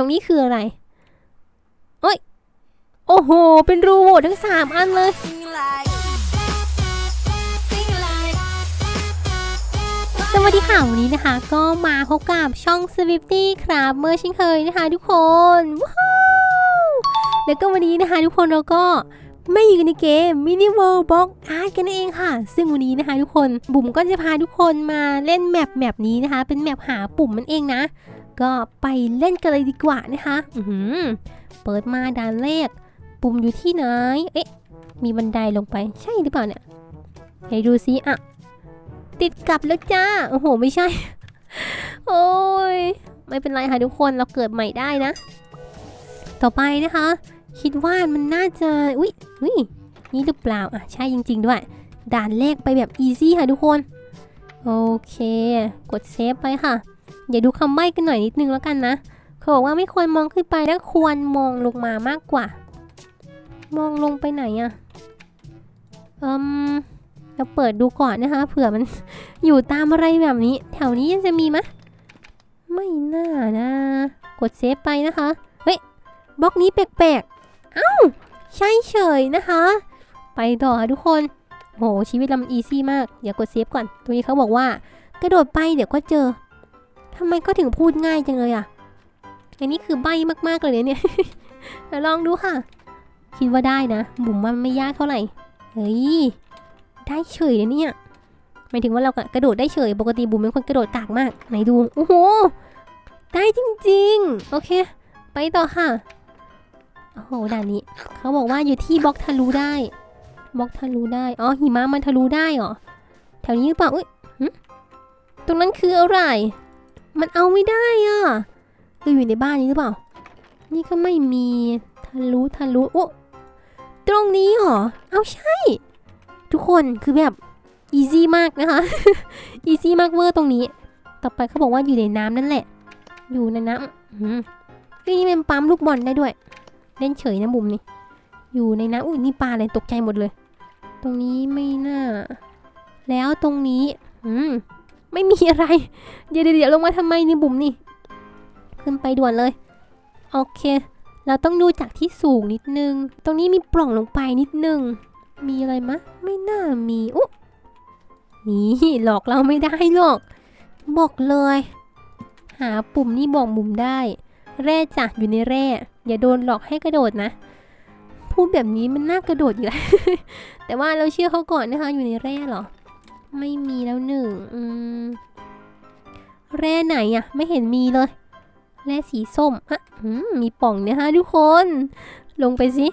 รงนี้คืออะไรเอ้ย โอ้โห เป็นรูโหว่ทั้งสามอันเลย สวัสดีค่ะ วันนี้นะคะ ก็มาพบกับช่อง Swifty ครับเมื่อเช่นเคยนะคะทุกคนว้าวแล้วก็วันนี้นะคะทุกคนเราก็ไม่อยู่ในเกม Mini World Box Art กันนั่นเองค่ะ ซึ่งวันนี้นะคะทุกคนบุ๋มก็จะพาทุกคนมาเล่นแมปแมปนี้นะคะ เป็นแมปหาปุ่มมันเองนะ ก็ไปเล่นกันเลยดีกว่านะคะอืเปิดมาด่านแรก ปุ่มอยู่ที่ไหน เอ๊ะ มีบันไดลงไป ใช่หรือเปล่าเนี่ยไหนดูซิอะ ติดกลับแล้วจ้า โอ้โห ไม่ใช่ โอ้ย ไม่เป็นไรค่ะทุกคน เราเกิดใหม่ได้นะ ต่อไปนะคะ คิดว่ามันน่าจะ อุ้ยอุ้ยนี่หรือเปล่า อะ ใช่จริง ๆ ด้วย ด่านแรกไปแบบอีซี่ค่ะทุกคน โอเค กดเซฟไปค่ะ อย่าดูคำใบ้กันหน่อยนิดนึงแล้วกันนะเขาบอกว่าไม่ควรมองขึ้นไปและควรมองลงมามากกว่า มองลงไปไหนอะอืมเราเปิดดูก่อนนะคะ เผื่อมัน อยู่ตามอะไรแบบนี้ แถวนี้ยังจะมีไหมไม่น่านะ กดเซฟไปนะคะ เฮ้ยบล็อกนี้แปลกๆ เอ้า ใช่เฉยนะคะ ไปต่อค่ะทุกคนโหชีวิตเรามันอีซี่มาก เดี๋ยวกดเซฟก่อน ตัวนี้เขาบอกว่า กระโดดไปเดี๋ยวก็เจอ ทำไมก็ถึงพูดง่ายจังเลยอะอันนี้คือใบ้มากๆเลยเนี่ยเดี๋ยลองดูค่ะ คิดว่าได้นะ บุ๋มมันไม่ยากเท่าไหร่ เฮ้ย ได้เฉยนะเนี่ย หมายถึงว่าเรากระโดดได้เฉย ปกติบุ๋มเป็นคนกระโดดกากมาก ไหนดู โอ้โห ได้จริงๆ โอเค ไปต่อค่ะ โอ้โห ด่านนี้ เขาบอกว่าอยู่ที่บล็อกทะลุได้บล็อกทะลุได้ อ๋อ หิมะมันทะลุได้เหรอ แถวนี้หรือเปล่า อุ้ยตรงนั้นคืออะไร มันเอาไม่ได้อะคืออยู่ในบ้านนี้หรือเปล่า นี่ก็ไม่มีทะลุทะลุโอ้ตรงนี้เหรอ เอาใช่ ทุกคนคือแบบอีซี่มากนะคะอีซี่มากเวอร์ตรงนี้ ต่อไปเขาบอกว่าอยู่ในน้ำนั่นแหละ อยู่ในน้ำอืมนี่เป็นปั๊มลูกบอลได้ด้วย เล่นเฉยนะบุ๋มนี่ อยู่ในน้ำอุ้ยนี่ปลาอะไรตกใจหมดเลย ตรงนี้ไม่น่า แล้วตรงนี้ อืม ไม่มีอะไร เดี๋ยวเดี๋ยวลงมาทำไมนี่บุ๋มนี่ ขึ้นไปด่วนเลย โอเค เราต้องดูจากที่สูงนิดนึง ตรงนี้มีปล่องลงไปนิดนึง มีอะไรมะ ไม่น่ามีอุ๊นี่หลอกเราไม่ได้หรอก บอกเลย หาปุ่มนี่บอกบุ๋มได้ แร่จ้ะอยู่ในแร่ อย่าโดนหลอกให้กระโดดนะ พูดแบบนี้มันน่ากระโดดอยู่แล้ว แต่ว่าเราเชื่อเขาก่อนนะคะ อยู่ในแร่หรอ ไม่มีแล้วหนึ่งอืมแร่ไหนอะไม่เห็นมีเลย แร่สีส้มอะมมีป่องเนี่ยฮะทุกคน ลงไปสิ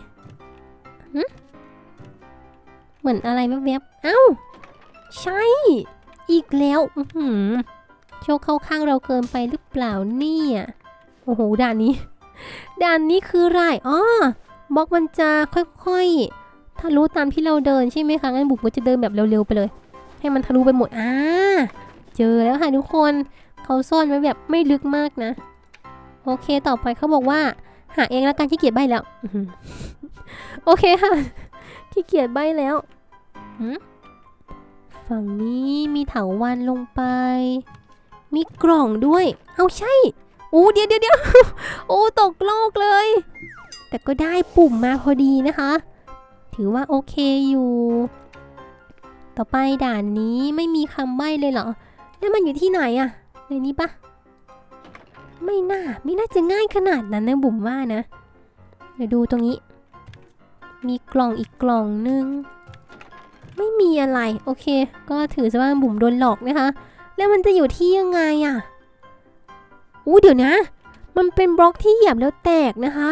เหมือนอะไรแวบๆ เอ้า ใช่ อีกแล้วโชคเข้าข้างเราเกินไปหรือเปล่าเนี่ยโอ้โหด่านนี้ ด่านนี้คือไรอ๋อบล็อกมันจะค่อยๆทะลุตามที่เราเดินใช่ไหมคะงั้นบุ๋มก็จะเดินแบบเร็วๆไปเลย ให้มันทะลุไปหมดอ่าเจอแล้วค่ะทุกคนเขาซ่อนไว้แบบไม่ลึกมากนะ โอเคต่อไปเขาบอกว่า หาเองแล้วกันขี้เกียจใบแล้วโอเคค่ะขี้เกียจใบแล้วหืมฝั่งนี้มีเถาวันลงไป มีกล่องด้วย เอาใช่โอ้เดี๋ยวเดี๋ยวโอ้ตกโลกเลย แต่ก็ได้ปุ่มมาพอดีนะคะ ถือว่าโอเคอยู่ ต่อไปด่านนี้ไม่มีคำใบ้เลยเหรอ แล้วมันอยู่ที่ไหนอะในนี้ปะไม่น่า ไม่น่าจะง่ายขนาดนั้นนะบุ๋มว่านะ เดี๋ยวดูตรงนี้ มีกล่องอีกกล่องนึง ไม่มีอะไร โอเค ก็ถือซะว่าบุ๋มโดนหลอกนะคะ แล้วมันจะอยู่ที่ยังไงอะ่ะอู้เดี๋ยวนะ มันเป็นบล็อกที่เหยียบแล้วแตกนะคะ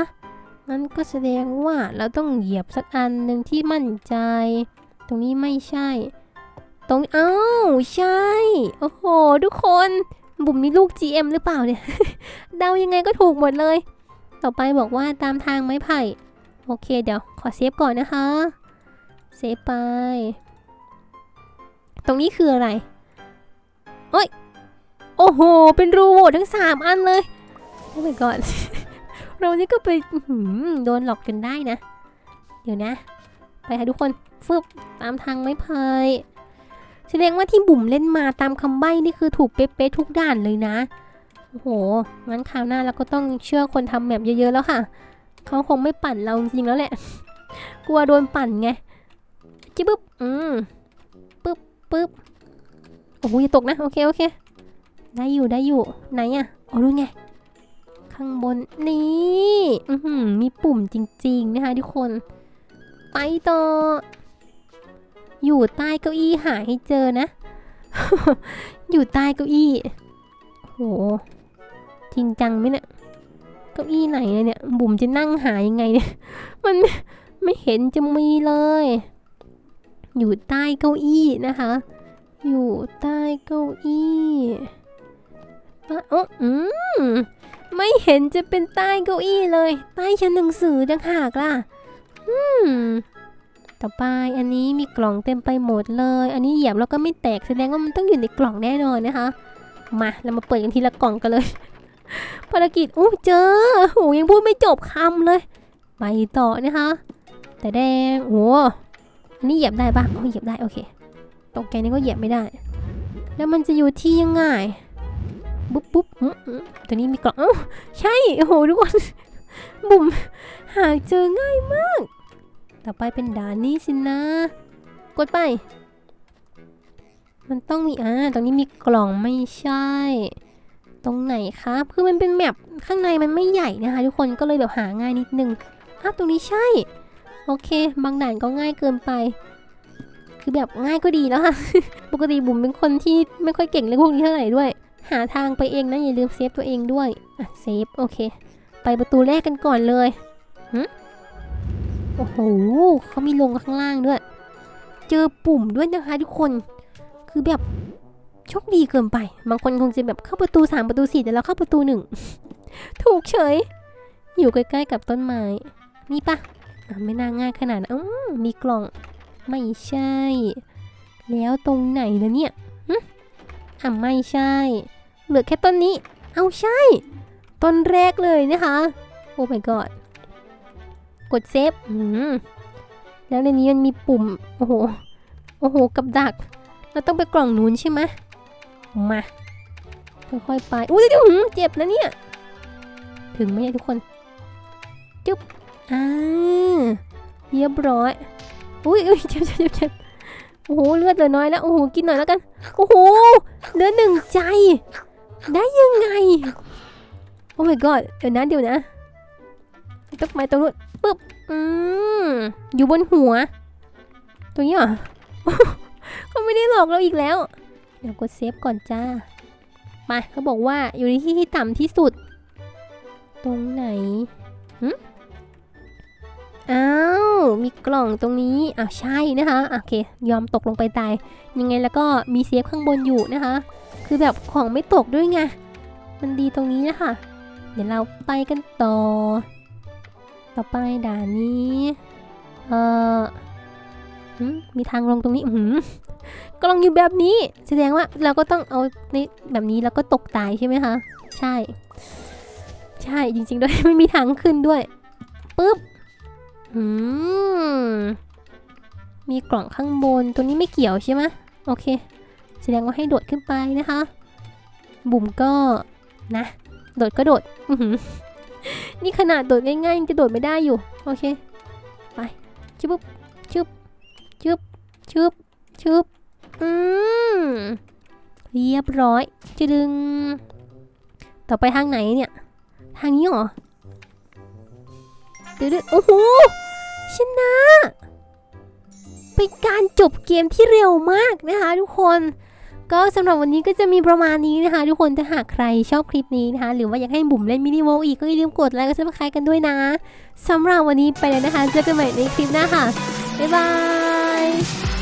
งั้นก็แสดงว่าเราต้องเหยียบสักอันหนึ่งที่มั่นใจ ตรงนี้ไม่ใช่ ตรงอ้าวใช่ โอ้โห ทุกคน บุ๋มนี่ลูก GM หรือเปล่าเนี่ย เดายังไงก็ถูกหมดเลย ต่อไปบอกว่าตามทางไม้ไผ่ โอเคเดี๋ยวขอเซฟก่อนนะคะ เซฟไป ตรงนี้คืออะไรโอ้ย โอ้โห เป็นรูโหว่ทั้งสามอันเลย โอ้ my god เรานี่ก็ไปโดนหลอกจนได้นะ เดี๋ยวนะ ไปค่ะทุกคนฟึบตามทางไม้ไผ่ แสดงว่าที่บุ๋มเล่นมาตามคำใบ้นี่คือถูกเป๊ะๆทุกด่านเลยนะ โอ้โห งั้นคราวหน้าเราก็ต้องเชื่อคนทำแบบเยอะๆแล้วค่ะ เขาคงไม่ปั่นเราจริงๆแล้วแหละ กลัวโดนปั่นไง จิบปึ๊บ อืมปึ๊บปึ๊บ โอ้โหอย่าตกนะ โอเคโอเค ได้อยู่ได้อยู่ ไหนอะอ๋อรู้ไง ข้างบนนี่อือหือมีปุ่มจริง ๆ นะคะทุกคน ไปต่อ อยู่ใต้เก้าอี้หาให้เจอนะ อยู่ใต้เก้าอี้ โห จริงจังไหมเนี่ย เก้าอี้ไหนเนี่ย บุ๋มจะนั่งหายังไงเนี่ย มันไม่ไม่เห็นจะมีเลย อยู่ใต้เก้าอี้นะคะ อยู่ใต้เก้าอี้โอ้อืมไม่เห็นจะเป็นใต้เก้าอี้เลย ใต้ชั้นหนังสือจังหากล่ะ อืม ต่อไป อันนี้มีกล่องเต็มไปหมดเลย อันนี้เหยียบแล้วก็ไม่แตกแสดงว่ามันต้องอยู่ในกล่องแน่นอนนะคะ มาเรามาเปิดกันทีละกล่องกันเลย ภารกิจอู้เจอโหยังพูดไม่จบคำเลย ไปต่อนะคะ แต่แดงโอ้อันนี้เหยียบได้ปะโอ้เหยียบได้โอเค ตกใจนี่ก็เหยียบไม่ได้ แล้วมันจะอยู่ที่ยังไงปุ๊บปุ๊บอืมอืมตัวนี้มีกล่องเอ้าใช่โอ้โหทุกคนบุ๋มหาเจอง่ายมาก ต่อไปเป็นด่านนี้สินะ กดไป มันต้องมีอ่าตรงนี้มีกล่องไม่ใช่ ตรงไหนครับคือมันเป็นแมปข้างในมันไม่ใหญ่นะคะ ทุกคนก็เลยแบบหาง่ายนิดนึงอ้าวตรงนี้ใช่ โอเค บางด่านก็ง่ายเกินไป คือแบบง่ายก็ดีแล้วค่ะ ปกติบุ๋มเป็นคนที่ไม่ค่อยเก่งเรื่องพวกนี้เท่าไหร่ด้วย หาทางไปเองนะอย่าลืมเซฟตัวเองด้วยอะเซฟโอเค ไปประตูแรกกันก่อนเลยหึ โอ้โหเขามีลงข้างล่างด้วย เจอปุ่มด้วยนะคะทุกคน คือแบบโชคดีเกินไป บางคนคงจะแบบเข้าประตูสามประตูสี่แต่เราเข้าประตูหนึ่งถูกเฉย อยู่ใกล้ๆกับต้นไม้ นี่ปะไม่น่าง่ายขนาดนั้นอื้อมีกล่อง ไม่ใช่ แล้วตรงไหนนะเนี่ยหึอะไม่ใช่ เหลือแค่ต้นนี้ เอาใช่ ต้นแรกเลยนะคะ โอ้ my god กดเซฟแล้วในนี้มันมีปุ่ม โอ้โห โอ้โห กับดัก เราต้องไปกล่องนู้นใช่ไหมมาค่อยๆไป อุ้ยเดี๋ยวเจ็บนะเนี่ย ถึงไหมทุกคน จุ๊บ อ่าเรียบร้อย อุ้ยอุ้ยเจ็บเจ็บเจ็บเจ็บโอ้โห เลือดเหลือน้อยแล้ว โอ้โห กินหน่อยแล้วกัน โอ้โห เหลือหนึ่งใจ ได้ยังไง โอ้ my god เดี๋ยวนะ เดี๋ยวนะ ต้องไปตรงนู้น ปึ๊บ อืม อยู่บนหัวตรงนี้เหรอเขาไม่ได้หลอกเราอีกแล้ว เดี๋ยวกดเซฟก่อนจ้า มาเขาบอกว่าอยู่ในที่ที่ต่ำที่สุด ตรงไหนหึอ้าว มีกล่องตรงนี้อ้าวใช่นะคะอะโอเค ยอมตกลงไปตาย ยังไงแล้วก็มีเซฟข้างบนอยู่นะคะ คือแบบของไม่ตกด้วยไง มันดีตรงนี้นะคะ เดี๋ยวเราไปกันต่อ ต่อไปด่านนี้ เอ่อมีทางลงตรงนี้อื้อหือกล่องอยู่แบบนี้ แสดงว่าเราก็ต้องเอาในแบบนี้แล้วก็ตกตายใช่ไหมคะ ใช่ ใช่จริง ๆ ด้วยไม่มีทางขึ้นด้วยปุ๊บอืมมีกล่องข้างบนตัวนี้ไม่เกี่ยวใช่ไหมโอเค แสดงว่าให้โดดขึ้นไปนะคะ บุ๋มก็นะ โดดก็โดด อื้อหือ นี่ขนาดโดดง่ายๆยังจะโดดไม่ได้อยู่ โอเค ไปชึบชึบชึบชึบชึบอืมเรียบร้อยจะดึง ต่อไปทางไหนเนี่ย ทางนี้เหรอดึงๆโอ้โหชนะ เป็นการจบเกมที่เร็วมากนะคะทุกคน ก็สำหรับวันนี้ก็จะมีประมาณนี้นะคะ ทุกคนถ้าหากใครชอบคลิปนี้นะคะ หรือว่าอยากให้บุ๋มเล่นมินิโวอีกก็อย่าลืมกดไลค์กดซับสไครต์กันด้วยนะสำหรับวันนี้ไปแล้วนะคะเจอกันใหม่ในคลิปหน้าค่ะบ๊ายบาย